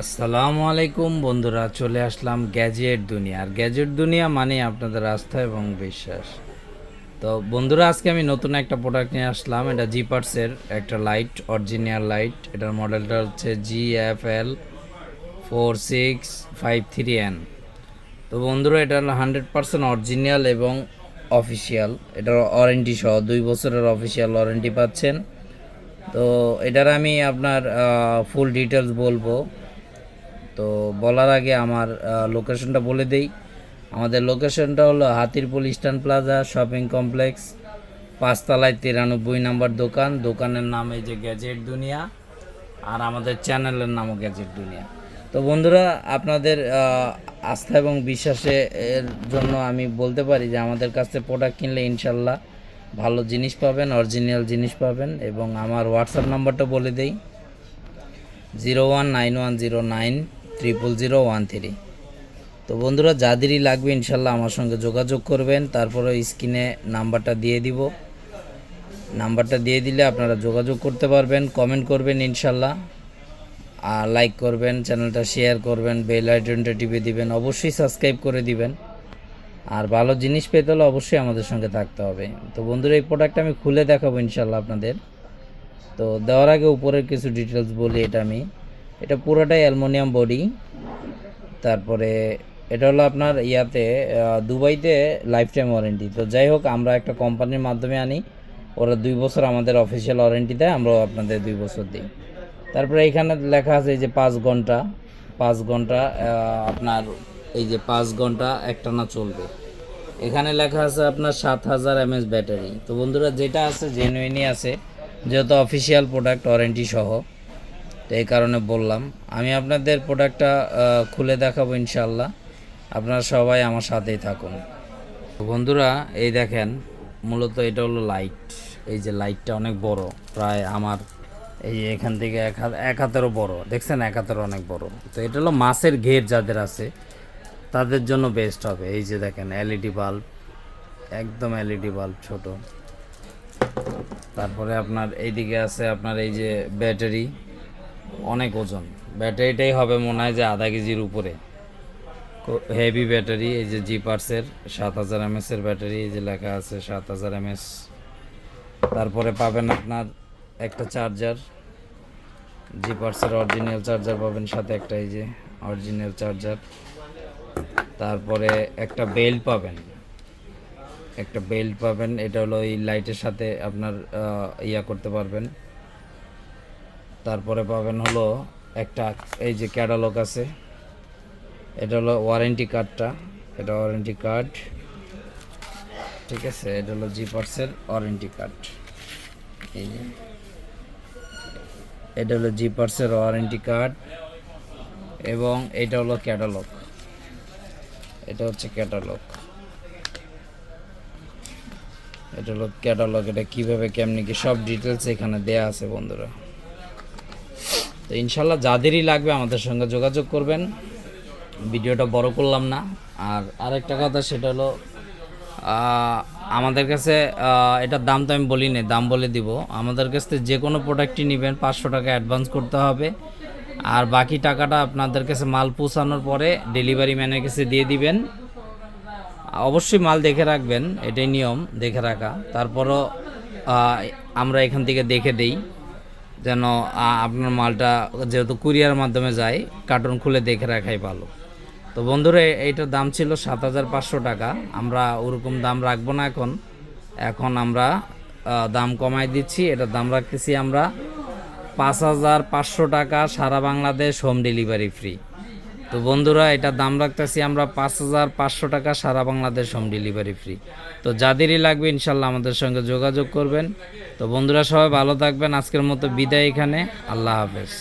আসসালামু আলাইকুম বন্ধুরা, চলে আসলাম গ্যাজেট দুনিয়া। আর গ্যাজেট দুনিয়া মানে আপনাদের আস্থা এবং বিশ্বাস। তো বন্ধুরা, আজকে আমি নতুন একটা প্রোডাক্ট নিয়ে আসলাম। এটা জি জিপার্সের একটা লাইট অরিজিনাল লাইট এটার মডেলটা হচ্ছে G F L four six five three N তো বন্ধুরা, এটা হান্ড্রেড পার্সেন্ট অরিজিনাল এবং অফিসিয়াল এটার ওয়ারেন্টি সহ দুই বছরের অফিসিয়াল ওয়ারেন্টি পাচ্ছেন। তো এটার আমি আপনার ফুল ডিটেলস বলব। তো বলার আগে আমার লোকেশনটা বলে দেই। আমাদের লোকেশনটা হলো Hatirpool eastern plaza shopping complex পাঁচতলায় তিরানব্বই নাম্বার দোকান। দোকানের নাম এই যে গ্যাজেট দুনিয়া আর আমাদের চ্যানেলের নামও গ্যাজেট দুনিয়া তো বন্ধুরা, আপনাদের আস্থা এবং বিশ্বাসে এর জন্য আমি বলতে পারি যে আমাদের কাছ প্রোডাক্ট কিনলে ইনশাল্লাহ ভালো জিনিস পাবেন অরিজিনাল জিনিস পাবেন। এবং আমার হোয়াটসঅ্যাপ নাম্বারটা বলে দেই zero one nine one zero nine triple zero one three তো বন্ধুরা যাদেরই লাগবে, ইনশাল্লাহ আমার সঙ্গে যোগাযোগ করবেন। তারপরে স্ক্রিনে নাম্বারটা দিয়ে দিব। নাম্বারটা দিয়ে দিলে আপনারা যোগাযোগ করতে পারবেন কমেন্ট করবেন ইনশাল্লাহ। আর লাইক করবেন চ্যানেলটা শেয়ার করবেন বেল আইকনটা টিপে দিবেন, অবশ্যই সাবস্ক্রাইব করে দিবেন। আর ভালো জিনিস পেতে হলে অবশ্যই আমাদের সঙ্গে থাকতে হবে। তো বন্ধুরা, এই প্রোডাক্টটা আমি খুলে দেখাবো ইনশাল্লাহ আপনাদের। তো দেওয়ার আগে উপরের কিছু ডিটেলস বলি, এটা আমি। এটা পুরোটাই অ্যালমোনিয়াম বডি। তারপরে এটা হলো আপনার ইয়াতে দুবাইতে লাইফ টাইম ওয়ারেন্টি তো যাই হোক, আমরা একটা কোম্পানির মাধ্যমে আনি। ওরা দুই বছর আমাদের অফিসিয়াল ওয়ারেন্টি দেয়, আমরাও আপনাদের দুই বছর দিই। তারপরে এখানে লেখা আছে এই যে পাঁচ ঘণ্টা। পাঁচ ঘণ্টা আপনার এই যে পাঁচ ঘণ্টা একটানা চলবে। এখানে লেখা আছে আপনার সাত হাজার এমএস ব্যাটারি। তো বন্ধুরা, যেটা আছে জেনুইনই আছে। যেহেতু অফিসিয়াল প্রোডাক্ট ওয়ারেন্টি সহ। তো এই কারণে বললাম, আমি আপনাদের প্রোডাক্টটা খুলে দেখাবো ইনশাল্লাহ আপনারা সবাই আমার সাথেই থাকুন। বন্ধুরা, এই দেখেন, মূলত এটা হলো লাইট এই যে লাইটটা অনেক বড়, প্রায় আমার এই এখান থেকে এক হাত, এক হাতেরও বড়। দেখছেন, এক হাতের অনেক বড়। তো এটা হলো মাছের ঘের যাদের আছে, তাদের জন্য বেস্ট হবে। এই যে দেখেন এলইডি বাল্ব একদম এলইডি বাল্ব ছোট। তারপরে আপনার এইদিকে আছে আপনার এই যে ব্যাটারি অনেক ওজন। ব্যাটারিটাই হবে মনে হয় যে আধা কেজির উপরে। হেভি ব্যাটারি, এই যে জি পার্সের সাত হাজার এমএস এর ব্যাটারি, এই যে লেখা আছে সাত হাজার এমএস তারপরে পাবেন আপনার একটা চার্জার জি পার্সের অরিজিনাল চার্জার পাবেন সাথে একটা, এই যে অরিজিনাল চার্জার তারপরে একটা বেল্ট পাবেন। একটা বেল্ট পাবেন, এটা হলো এই লাইটের সাথে আপনার ইয়া করতে পারবেন। তারপরে পাবেন হলো একটা, এই যে ক্যাটালগ আছে, এটা হলো ওয়ারেন্টি কার্ডটা, এটা ওয়ারেন্টি কার্ড, ঠিক আছে, এটা হলো জি জিপার্সের ওয়ারেন্টি কার্ড। এটা হলো জি জিপার্সের ওয়ারেন্টি কার্ড এবং এটা হলো ক্যাটালগ। এটা হচ্ছে ক্যাটালগ। এটা হলো ক্যাটালগ, এটা কীভাবে, কেমনি কি, সব ডিটেলস এখানে দেয়া আছে বন্ধুরা। তো ইনশাল্লাহ যাদেরই লাগবে আমাদের সঙ্গে যোগাযোগ করবেন। ভিডিওটা বড় করলাম না। আর আরেকটা কথা সেটা হলো আমাদের কাছে এটার দাম তো আমি বলি নি দাম বলে দিব। আমাদের কাছ থেকে যে কোনো প্রোডাক্টই নেবেন, পাঁচশো টাকা অ্যাডভান্স করতে হবে। আর বাকি টাকাটা আপনাদের কাছে মাল পৌঁছানোর পরে ডেলিভারি ম্যানের কাছে দিয়ে দিবেন। অবশ্যই মাল দেখে রাখবেন, এটাই নিয়ম, দেখে রাখা। তারপরও আমরা এখান থেকে দেখে দেই। যেন আপনার মালটা যেহেতু কুরিয়ার মাধ্যমে যায় কার্টুন খুলে দেখে রাখাই ভালো। তো বন্ধুরা, এইটার দাম ছিল সাত হাজার পাঁচশো টাকা। আমরা ওরকম দাম রাখব না এখন। এখন আমরা দাম কমাই দিচ্ছি। এটার দাম রাখতেছি আমরা পাঁচ হাজার পাঁচশো টাকা সারা বাংলাদেশ হোম ডেলিভারি ফ্রি। তো বন্ধুরা, এটা দাম রাখতেছি আমরা পাঁচ হাজার পাঁচশো টাকা, সারা বাংলাদেশ হোম ডেলিভারি ফ্রি তো যাদেরই লাগবে ইনশাল্লাহ আমাদের সঙ্গে যোগাযোগ করবেন। তো বন্ধুরা, সবাই ভালো থাকবেন। আজকের মতো বিদায় এখানে। আল্লাহ হাফেজ।